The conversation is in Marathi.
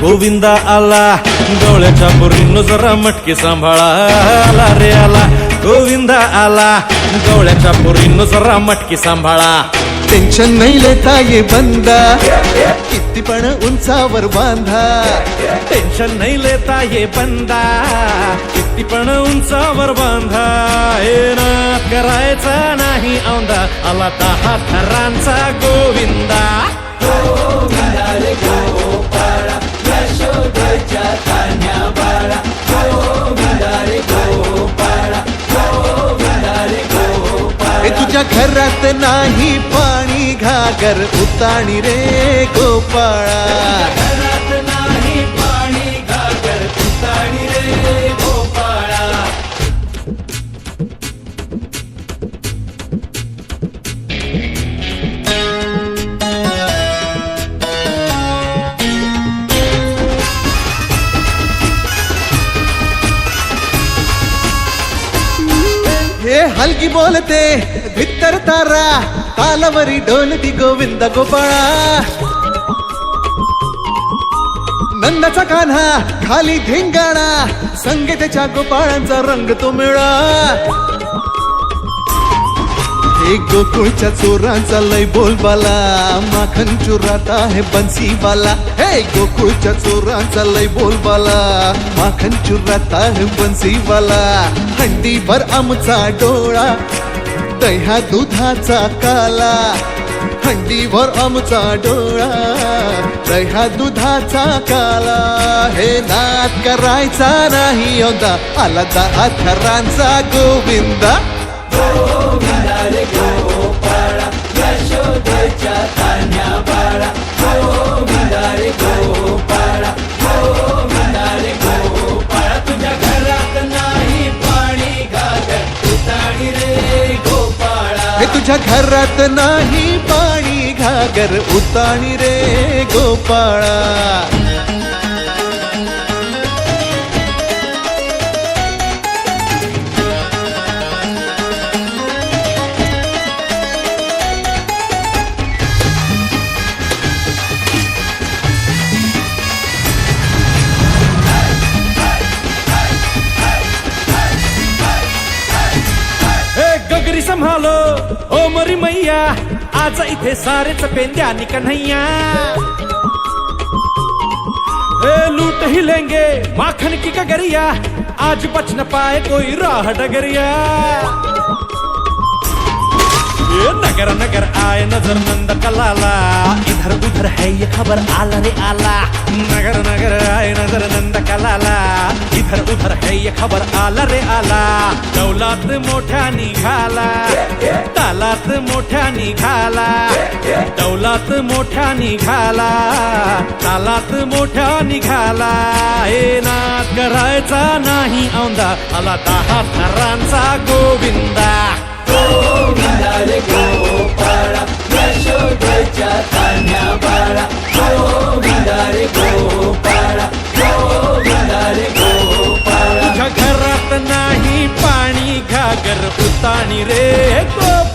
गोविंदा आला गवळ्याच्या बोरीनं जरा मटके सांभाळा आला रे आला गोविंदा आला गवळ्याच्या बोरीनं जरा मटके सांभाळा टेन्शन नाही लेता ये बंदा किती पण उंचावर बांधा टेन्शन नाही लेता ये बंदा किती पण उंचावर बांधा हे ना करायचा नाही औंदा आला दहा थरांचा गोविंदा बाळा. गोपाळ हे तुझ्या घरात नाही पाणी घागर. उताणी रे गोपाळा. हे हलगी बोलते भित्तर तारा तालावरी डोलती गोविंद गोपाळा. नंदाचा कान्हा खाली धिंगाणा संगीताच्या गोपाळांचा रंग तो मिळा. एक गोकुळच्या चोरांचा लय बोलबाला. माखन चोरात आहे बन्सीवाला हे गोकुळच्या चोरांचा लय बोलबाला. माखन चोरात आहे बन्सीवाला हंडीभर आमचा डोळा दह्या दुधाचा काला. हंडीभर आमचा डोळा दह्या दुधाचा काला. हे नाद करायचा नाही होता आला दहा अथरांचा गोविंदा. गोपाळा तान्या बाळा नाही पाणी घागर रे हे तुझ्या घरात नाही पाणी घागर उताणी रे गोपाळा. हे संभालो. ओ मरी मैया आज इथे सारेच पेंद्यानी कन्हैया. लूट ही लेंगे माखन की कगरिया आज बच न पाए कोई राह डगरिया नगर नगर आए नजर नंद कलाला. इधर उधर है ये खबर आला रे आला. नगर नगर आए नजर नंद कलाला. इधर उधर है ये खबर आला रे आला. दौलात मोठ्या निघाला. तालात मोठ्या निघाला. दौलात मोठ्या निघाला. तालात मोठ्या निघाला. हे नाद करायचा नाही औंदा. आला दहा थरांचा गोविंदा. गोपाल गोपाळा यशोदाच्या कन्या बाळा. गोविंदारे गोपाळा गोविंदारे गोपाळा तुझ्या घरात नाही पाणी घागर उताणी रे गोपाळा